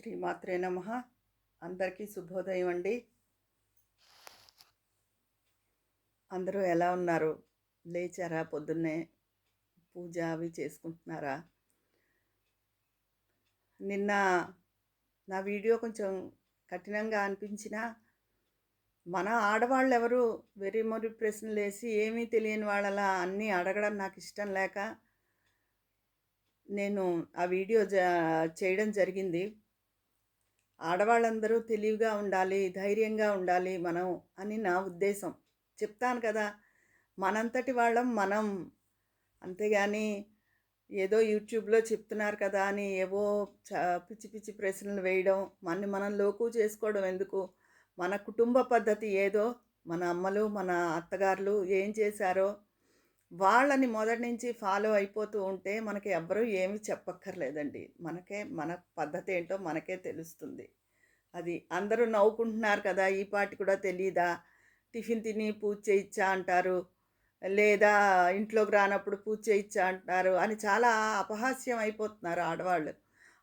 శ్రీమాత్రే నమ. అందరికీ శుభోదయం అండి. అందరూ ఎలా ఉన్నారు? లేచారా పొద్దున్నే? పూజ అవి చేసుకుంటున్నారా? నిన్న నా వీడియో కొంచెం కఠినంగా అనిపించిన మన ఆడవాళ్ళు ఎవరు వెరీ మొరి ప్రశ్నలు వేసి ఏమీ తెలియని వాళ్ళలా అన్నీ అడగడం నాకు ఇష్టం లేక నేను ఆ వీడియో జ చేయడం జరిగింది. ఆడవాళ్ళందరూ తెలివిగా ఉండాలి ధైర్యంగా ఉండాలి మనం అని నా ఉద్దేశం. చెప్తాను కదా మనంతటి వాళ్ళం మనం. అంతేగాని ఏదో యూట్యూబ్లో చెప్తున్నారు కదా అని ఏవో చ పిచ్చి పిచ్చి ప్రశ్నలు వేయడం మన మనం లోకు చేసుకోవడం ఎందుకు? మన కుటుంబ పద్ధతి ఏదో? మన అమ్మలు మన అత్తగారులు ఏం చేశారో? వాళ్ళని మొదటి నుంచి ఫాలో అయిపోతూ ఉంటే మనకి ఎవ్వరూ ఏమీ చెప్పక్కర్లేదండి. మనకే మన పద్ధతి ఏంటో మనకే తెలుస్తుంది. అది అందరూ నవ్వుకుంటున్నారు కదా ఈ పాటి కూడా తెలియదా టిఫిన్ తిని పూజ చేయించా అంటారు? లేదా ఇంట్లోకి రానప్పుడు పూజ చేయించా అంటారు? అని చాలా అపహాస్యం అయిపోతున్నారు ఆడవాళ్ళు.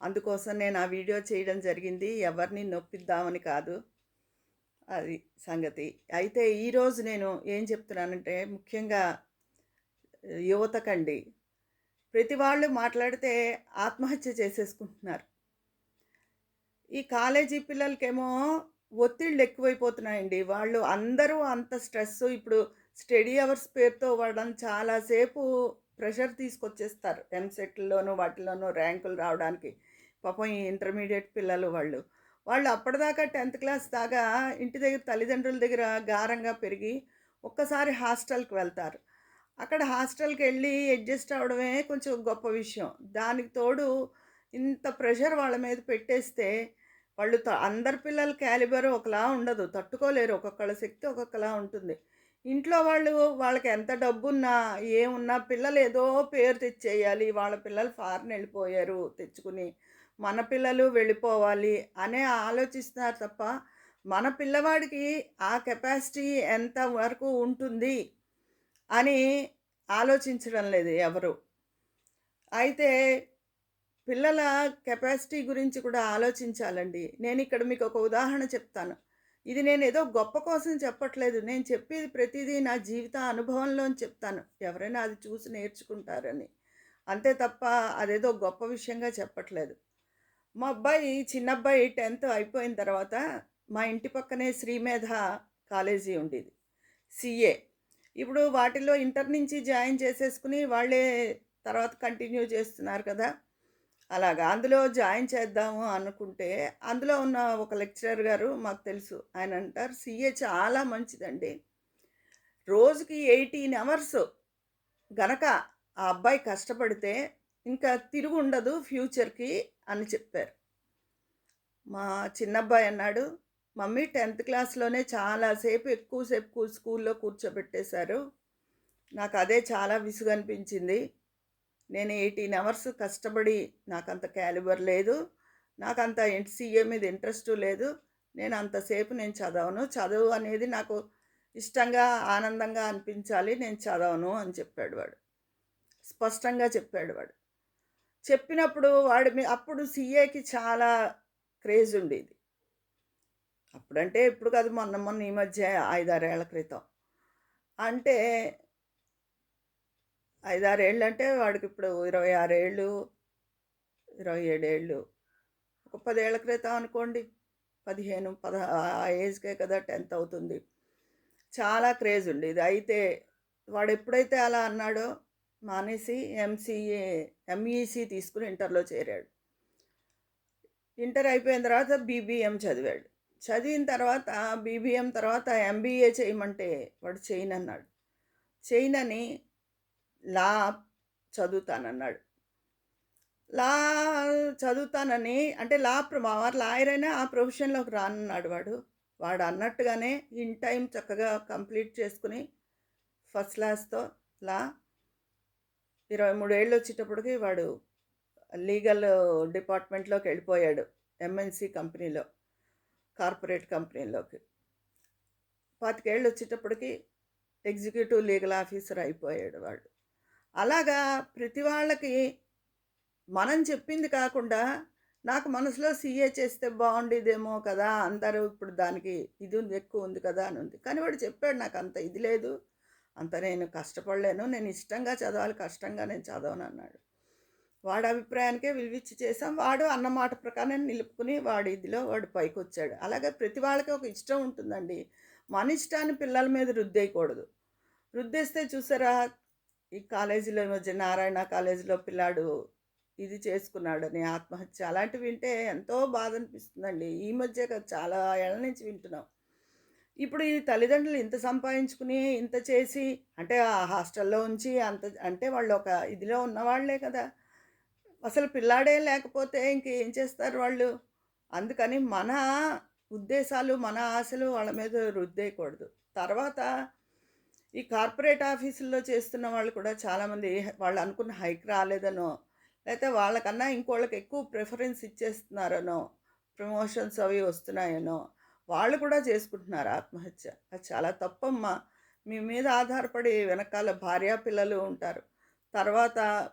అందుకోసం నేను ఆ వీడియో చేయడం జరిగింది. ఎవరిని నొప్పిద్దామని కాదు. అది సంగతి. అయితే ఈరోజు నేను ఏం చెప్తున్నానంటే ముఖ్యంగా యువతకండి. ప్రతి వాళ్ళు మాట్లాడితే ఆత్మహత్య చేసేసుకుంటున్నారు. ఈ కాలేజీ పిల్లలకేమో ఒత్తిళ్ళు ఎక్కువైపోతున్నాయండి. వాళ్ళు అందరూ అంత స్ట్రెస్ ఇప్పుడు స్టడీ అవర్స్ పేరుతో వాళ్ళని చాలాసేపు ప్రెషర్ తీసుకొచ్చేస్తారు. ఎంసెట్లోనూ వాటిలోనూ ర్యాంకులు రావడానికి. పాపం ఈ ఇంటర్మీడియట్ పిల్లలు వాళ్ళు. వాళ్ళు అప్పటిదాకా టెన్త్ క్లాస్ దాకా ఇంటి దగ్గర తల్లిదండ్రుల దగ్గర గారంగా పెరిగి ఒక్కసారి హాస్టల్కి వెళ్తారు. అక్కడ హాస్టల్కి వెళ్ళి అడ్జస్ట్ అవడమే కొంచెం గొప్ప విషయం. దానికి తోడు ఇంత ప్రెషర్ వాళ్ళ మీద పెట్టేస్తే వాళ్ళు త అందరి పిల్లల క్యాలిబర్ ఒకలా ఉండదు. తట్టుకోలేరు. ఒక్కొక్కళ్ళ శక్తి ఒక్కొక్కలా ఉంటుంది. ఇంట్లో వాళ్ళు వాళ్ళకి ఎంత డబ్బున్నా ఏమున్నా పిల్లలు ఏదో పేరు తెచ్చేయాలి. వాళ్ళ పిల్లలు ఫారెన్ వెళ్ళిపోయారు తెచ్చుకుని మన పిల్లలు వెళ్ళిపోవాలి అనే ఆలోచిస్తున్నారు తప్ప మన పిల్లవాడికి ఆ కెపాసిటీ ఎంత వరకు ఉంటుంది? అని ఆలోచించడం లేదు ఎవరు. అయితే పిల్లల కెపాసిటీ గురించి కూడా ఆలోచించాలండి. నేను ఇక్కడ మీకు ఒక ఉదాహరణ చెప్తాను. ఇది నేను ఏదో గొప్ప కోసం చెప్పట్లేదు. నేను చెప్పేది ప్రతిదీ నా జీవిత అనుభవంలో చెప్తాను. ఎవరైనా అది చూసి నేర్చుకుంటారని. అంతే తప్ప అదేదో గొప్ప విషయంగా చెప్పట్లేదు. మా అబ్బాయి చిన్నబ్బాయి టెన్త్ అయిపోయిన తర్వాత మా ఇంటి పక్కనే శ్రీమేధ కాలేజీ ఉండేది. సిఏ. ఇప్పుడు వాటిలో ఇంటర్ నుంచి జాయిన్ చేసేసుకుని వాళ్ళే తర్వాత కంటిన్యూ చేస్తున్నారు కదా. అలాగా? అందులో జాయిన్ చేద్దాము అనుకుంటే అందులో ఉన్న ఒక లెక్చరర్ గారు మాకు తెలుసు. ఆయన అంటారు సీఏ చాలా మంచిదండి. రోజుకి ఎయిటీన్ అవర్స్ గనక ఆ అబ్బాయి కష్టపడితే ఇంకా తిరుగు ఉండదు ఫ్యూచర్కి అని చెప్పారు. మా చిన్నబ్బాయి అన్నాడు మమ్మీ టెన్త్ క్లాస్లోనే చాలాసేపు ఎక్కువసేపు స్కూల్లో కూర్చోబెట్టేశారు. నాకు అదే చాలా విసుగు అనిపించింది నేను ఎయిటీన్ అవర్స్ కష్టపడి నాకు అంత క్యాలిబర్ లేదు. నాకు అంత సీఏ మీద ఇంట్రెస్ట్ లేదు. నేను అంతసేపు నేను చదవను. చదువు అనేది నాకు ఇష్టంగా ఆనందంగా అనిపించాలి. నేను చదవను అని చెప్పాడు వాడు. స్పష్టంగా చెప్పాడు వాడు. చెప్పినప్పుడు వాడి మీ అప్పుడు సీఏకి చాలా క్రేజ్ ఉండేది. అప్పుడంటే ఇప్పుడు కాదు మొన్న మొన్న ఈ మధ్య ఐదారేళ్ళ క్రితం. అంటే ఐదారేళ్ళు అంటే వాడికి ఇప్పుడు ఇరవై ఆరేళ్ళు ఇరవై ఏడేళ్ళు ఒక పదేళ్ళ క్రితం అనుకోండి పదిహేను పద ఆ ఏజ్కే కదా టెన్త్ అవుతుంది. చాలా క్రేజ్ ఉండేది అయితే వాడు ఎప్పుడైతే అలా అన్నాడో మానేసి ఎంసీఏ ఎంఈసీ తీసుకుని ఇంటర్లో చేరాడు. ఇంటర్ అయిపోయిన తర్వాత బీబీఎం చదివాడు. చదివిన తర్వాత బీబీఎం తర్వాత ఎంబీఏ చేయమంటే వాడు చేయనన్నాడు. చేయనని లా చదువుతానన్నాడు. లా చదువుతానని అంటే లా మా వారు లాయర్ అయినా ఆ ప్రొఫెషన్లోకి రానన్నాడు వాడు. వాడు అన్నట్టుగానే ఇన్ టైం చక్కగా కంప్లీట్ చేసుకుని ఫస్ట్ క్లాస్తో లా ఇరవై మూడేళ్ళు వచ్చేటప్పటికి వాడు లీగల్ డిపార్ట్మెంట్లోకి వెళ్ళిపోయాడు. ఎంఎన్సి కంపెనీలో. కార్పొరేట్ కంపెనీలోకి. పాతికేళ్ళు వచ్చేటప్పటికి ఎగ్జిక్యూటివ్ లీగల్ ఆఫీసర్ అయిపోయాడు వాడు. అలాగా ప్రతి వాళ్ళకి మనం చెప్పింది కాకుండా నాకు మనసులో సీఏ చేస్తే బాగుండేదేమో కదా అందరూ ఇప్పుడు దానికి ఇది ఎక్కువ ఉంది కదా అని ఉంది. కానీ వాడు చెప్పాడు నాకు అంత ఇది లేదు అంత నేను కష్టపడలేను నేను ఇష్టంగా చదవాలి కష్టంగా నేను చదవను అన్నాడు. వాడి అభిప్రాయానికే విలువిచ్చి చేసాం వాడు అన్నమాట ప్రకారం నిలుపుకుని వాడి ఇదిలో వాడు పైకి వచ్చాడు అలాగే ప్రతి వాళ్ళకి ఒక ఇష్టం ఉంటుందండి. మన ఇష్టాన్ని పిల్లల మీద రుద్దేయకూడదు. రుద్దేస్తే చూసారా ఈ కాలేజీలో మధ్య నారాయణ కాలేజీలో పిల్లాడు ఇది చేసుకున్నాడని ఆత్మహత్య అలాంటివి వింటే ఎంతో బాధ అనిపిస్తుందండి ఈ మధ్య చాలా ఏళ్ళ నుంచి వింటున్నాం. ఇప్పుడు ఈ తల్లిదండ్రులు ఇంత సంపాదించుకుని ఇంత చేసి అంటే ఆ హాస్టల్లో ఉంచి అంత అంటే వాళ్ళు ఒక ఇదిలో ఉన్నవాళ్ళే కదా. అసలు పిల్లాడే లేకపోతే ఇంకేం చేస్తారు వాళ్ళు? అందుకని మన ఉద్దేశాలు మన ఆశలు వాళ్ళ మీద రుద్దేయకూడదు. తర్వాత ఈ కార్పొరేట్ ఆఫీసుల్లో చేస్తున్న వాళ్ళు కూడా చాలామంది వాళ్ళు అనుకున్న హైక్ రాలేదనో లేకపోతే వాళ్ళకన్నా ఇంకోళ్ళకి ఎక్కువ ప్రిఫరెన్స్ ఇచ్చేస్తున్నారనో ప్రమోషన్స్ అవి వస్తున్నాయనో వాళ్ళు కూడా చేసుకుంటున్నారు ఆత్మహత్య. అది చాలా తప్పమ్మా. మీ మీద ఆధారపడి వెనకాల భార్యా పిల్లలు ఉంటారు. తర్వాత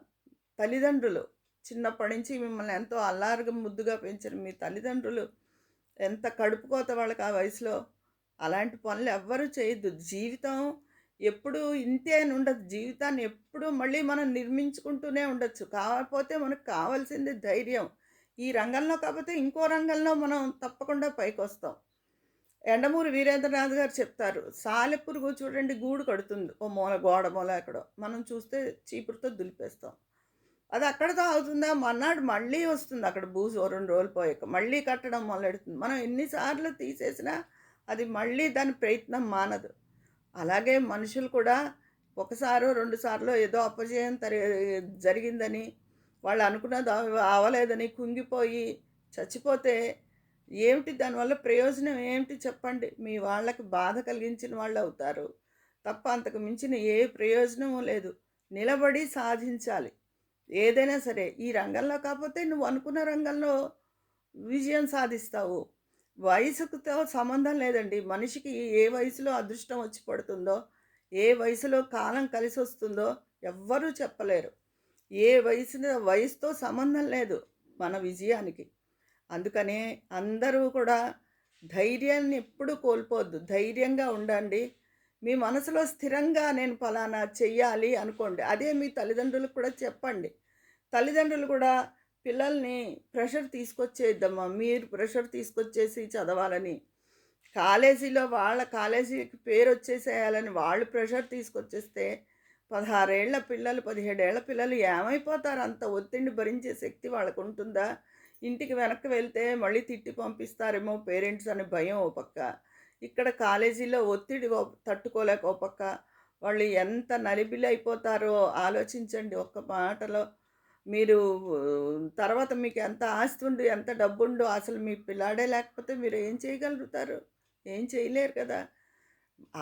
తల్లిదండ్రులు చిన్నప్పటి నుంచి మిమ్మల్ని ఎంతో అల్లారుగా ముద్దుగా పెంచిన మీ తల్లిదండ్రులు. ఎంత కడుపుకోత వాళ్ళకి ఆ వయసులో. అలాంటి పనులు ఎవ్వరూ చేయొద్దు. జీవితం ఎప్పుడు ఇంతే అని ఉండదు. జీవితాన్ని ఎప్పుడూ మళ్ళీ మనం నిర్మించుకుంటూనే ఉండొచ్చు. కాకపోతే మనకు కావాల్సింది ధైర్యం. ఈ రంగంలో కాకపోతే ఇంకో రంగంలో మనం తప్పకుండా పైకి వస్తాం ఎండమూరి వీరేంద్రనాథ్ గారు చెప్తారు సాలెపురుగు చూడండి గూడు కడుతుంది. ఓ మూల గోడ మూల ఎక్కడో. మనం చూస్తే చీపురుతో దులిపేస్తాం. అది అక్కడతో అవుతుందా మన్నాడు మళ్ళీ వస్తుంది. అక్కడ బూజు రెండు రోజులు పోయాక మళ్ళీ కట్టడం మొదలెడుతుంది. మనం ఎన్నిసార్లు తీసేసినా అది మళ్ళీ దాని ప్రయత్నం మానదు. అలాగే మనుషులు కూడా ఒకసారో రెండు సార్లు ఏదో అపజయం జరిగిందని వాళ్ళు అనుకున్నది అవలేదని కుంగిపోయి చచ్చిపోతే ఏమిటి? దానివల్ల ప్రయోజనం ఏమిటి చెప్పండి. మీ వాళ్ళకి బాధ కలిగించిన వాళ్ళు అవుతారు. తప్ప అంతకు మించిన ఏ ప్రయోజనము లేదు. నిలబడి సాధించాలి. ఏదైనా సరే ఈ రంగంలో కాకపోతే నువ్వు అనుకున్న రంగంలో విజయం సాధిస్తావు. వయసుతో సంబంధం లేదండి. మనిషికి ఏ వయసులో అదృష్టం వచ్చి పడుతుందో ఏ వయసులో కాలం కలిసి వస్తుందో ఎవ్వరూ చెప్పలేరు. ఏ వయసు వయసుతో సంబంధం లేదు మన విజయానికి. అందుకనే అందరూ కూడా ధైర్యాన్ని ఎప్పుడూ కోల్పోవద్దు. ధైర్యంగా ఉండండి. మీ మనసులో స్థిరంగా నేను ఫలానా చెయ్యాలి అనుకోండి. అదే మీ తల్లిదండ్రులకు కూడా చెప్పండి. తల్లిదండ్రులు కూడా పిల్లల్ని ప్రెషర్ తీసుకొచ్చేద్దమ్మా మీరు ప్రెషర్ తీసుకొచ్చేసి చదవాలని. కాలేజీలో వాళ్ళ కాలేజీకి పేరు వచ్చేసేయాలని వాళ్ళు ప్రెషర్ తీసుకొచ్చేస్తే పదహారేళ్ళ పిల్లలు పదిహేడేళ్ళ పిల్లలు ఏమైపోతారు? అంత ఒత్తిడిని భరించే శక్తి వాళ్ళకు ఉంటుందా? ఇంటికి వెనక్కి వెళ్తే మళ్ళీ తిట్టి పంపిస్తారేమో పేరెంట్స్ అనే భయం ఓ పక్క. ఇక్కడ కాలేజీలో ఒత్తిడి తట్టుకోలేక ఓ పక్క వాళ్ళు ఎంత నలిబిలి అయిపోతారో ఆలోచించండి. ఒక్క మాటలో మీరు తర్వాత మీకు ఎంత ఆస్తి ఉండు ఎంత డబ్బు ఉండు అసలు మీ పిల్లాడే లేకపోతే మీరు ఏం చేయగలుగుతారు? ఏం చేయలేరు కదా.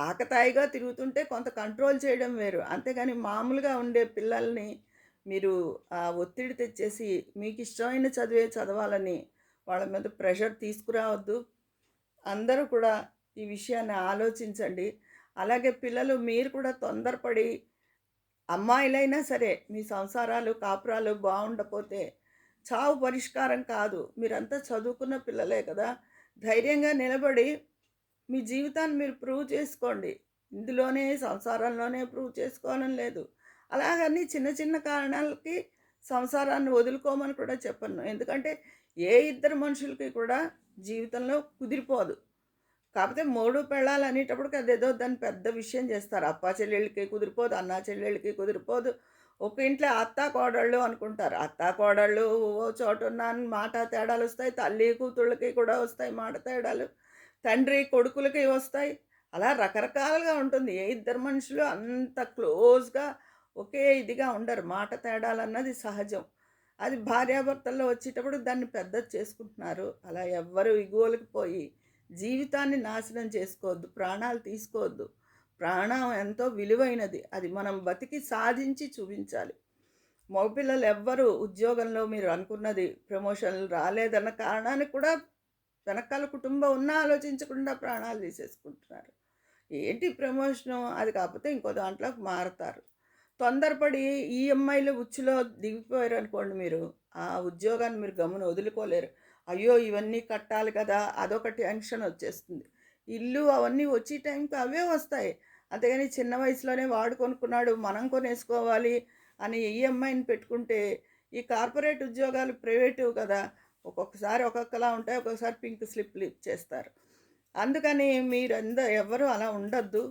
ఆకతాయిగా తిరుగుతుంటే కొంత కంట్రోల్ చేయడం వేరు. అంతేగాని మామూలుగా ఉండే పిల్లల్ని మీరు ఆ ఒత్తిడి తెచ్చేసి మీకు ఇష్టమైన చదివే చదవాలని వాళ్ళ మీద ప్రెషర్ తీసుకురావద్దు. అందరూ కూడా ఈ విషయాన్ని ఆలోచించండి. అలాగే పిల్లలు మీరు కూడా తొందరపడి అమ్మాయిలైనా సరే మీ సంసారాలు కాపురాలు బాగుండపోతే చావు పరిష్కారం కాదు. మీరంతా చదువుకున్న పిల్లలే కదా. ధైర్యంగా నిలబడి మీ జీవితాన్ని మీరు ప్రూవ్ చేసుకోండి. ఇందులోనే సంసారంలోనే ప్రూవ్ చేసుకోవాలని లేదు. అలాగని చిన్న చిన్న కారణాలకి సంసారాన్ని వదులుకోమని కూడా చెప్పను. ఎందుకంటే ఏ ఇద్దరు మనుషులకి కూడా జీవితంలో కుదిరిపోదు. కాకపోతే మూడు పెళ్ళాలు అనేటప్పటికి అదేదో దాన్ని పెద్ద విషయం చేస్తారు. అప్పా చెల్లెళ్ళకి కుదిరిపోదు అన్నా చెల్లెళ్ళకి కుదిరిపోదు. ఒక ఇంట్లో అత్త కోడళ్ళు అనుకుంటారు. అత్త కోడళ్ళు ఓ చోట ఉన్నాను మాట తేడాలు వస్తాయి. తల్లి కూతుళ్ళకి కూడా వస్తాయి మాట తేడాలు. తండ్రి కొడుకులకి వస్తాయి. అలా రకరకాలుగా ఉంటుంది. ఏ ఇద్దరు మనుషులు అంత క్లోజ్గా ఒకే ఇదిగా ఉండరు. మాట తేడాలన్నది సహజం. అది భార్యాభర్తల్లో వచ్చేటప్పుడు దాన్ని పెద్ద చేసుకుంటున్నారు. అలా ఎవ్వరు ఇగోలకి పోయి జీవితాన్ని నాశనం చేసుకోవద్దు ప్రాణాలు తీసుకోవద్దు. ప్రాణం ఎంతో విలువైనది. అది మనం బతికి సాధించి చూపించాలి. మగపిల్లలు ఎవ్వరు ఉద్యోగంలో మీరు అనుకున్నది ప్రమోషన్లు రాలేదన్న కారణానికి కూడా వెనకాల కుటుంబం ఉన్నా ఆలోచించకుండా ప్రాణాలు తీసేసుకుంటున్నారు. ఏంటి ప్రమోషను? అది కాకపోతే ఇంకో దాంట్లోకి మారతారు. తొందరపడి ఈఎంఐలు ఉచ్చులో దిగిపోయారు అనుకోండి మీరు ఆ ఉద్యోగాన్ని మీరు గమ్మున వదులుకోలేరు. అయ్యో ఇవన్నీ కట్టాలి కదా అదొక టెన్షన్ వచ్చేస్తుంది. ఇల్లు అవన్నీ వచ్చే టైంకి అవే వస్తాయి. అంతేగాని చిన్న వయసులోనే వాడు కొనుక్కున్నాడు మనం కొనేసుకోవాలి అని ఈఎంఐని పెట్టుకుంటే ఈ కార్పొరేట్ ఉద్యోగాలు ప్రైవేటివ్ కదా ఒక్కొక్కసారి ఒక్కొక్కలా ఉంటాయి ఒక్కొక్కసారి పింక్ స్లిప్లు ఇచ్చేస్తారు అందుకని మీరంద ఎవరు అలా ఉండొద్దు.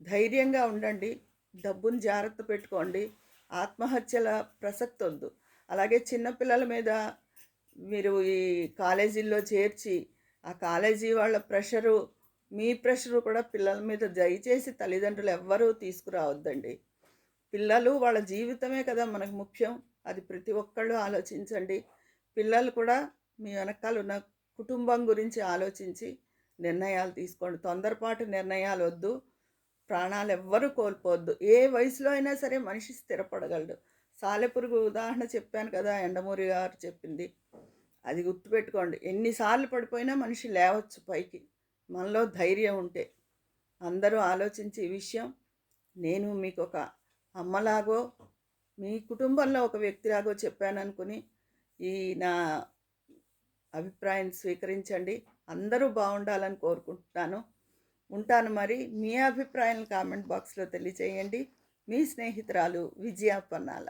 ధైర్యంగా ఉండండి డబ్బుని జాగ్రత్త పెట్టుకోండి ఆత్మహత్యల ప్రసక్తి వద్దు. అలాగే చిన్నపిల్లల మీద మీరు ఈ కాలేజీల్లో చేర్చి ఆ కాలేజీ వాళ్ళ ప్రెషరు మీ ప్రెషరు కూడా పిల్లల మీద దయచేసి తల్లిదండ్రులు ఎవ్వరూ తీసుకురావద్దండి. పిల్లలు వాళ్ళ జీవితమే కదా మనకు ముఖ్యం. అది ప్రతి ఒక్కళ్ళు ఆలోచించండి. పిల్లలు కూడా మీ వెనకాల ఉన్న కుటుంబం గురించి ఆలోచించి నిర్ణయాలు తీసుకోండి. తొందరపాటు నిర్ణయాలు వద్దు. ప్రాణాలు ఎవ్వరూ కోల్పోవద్దు. ఏ వయసులో అయినా సరే మనిషి స్థిరపడగలడు. సాలెపురుగు ఉదాహరణ చెప్పాను కదా ఎండమూరి గారు చెప్పింది. అది గుర్తుపెట్టుకోండి. ఎన్నిసార్లు పడిపోయినా మనిషి లేవచ్చు పైకి. మనలో ధైర్యం ఉంటే. అందరూ ఆలోచించి ఈ విషయం నేను మీకు ఒక అమ్మలాగో మీ కుటుంబంలో ఒక వ్యక్తిలాగో చెప్పాననుకుని ఈ నా అభిప్రాయం స్వీకరించండి. అందరూ బాగుండాలని కోరుకుంటున్నాను. ఉంటాను మరి. మీ అభిప్రాయాలను కామెంట్ బాక్స్లో తెలియచేయండి మీ స్నేహితురాలు విజయ పన్నాల.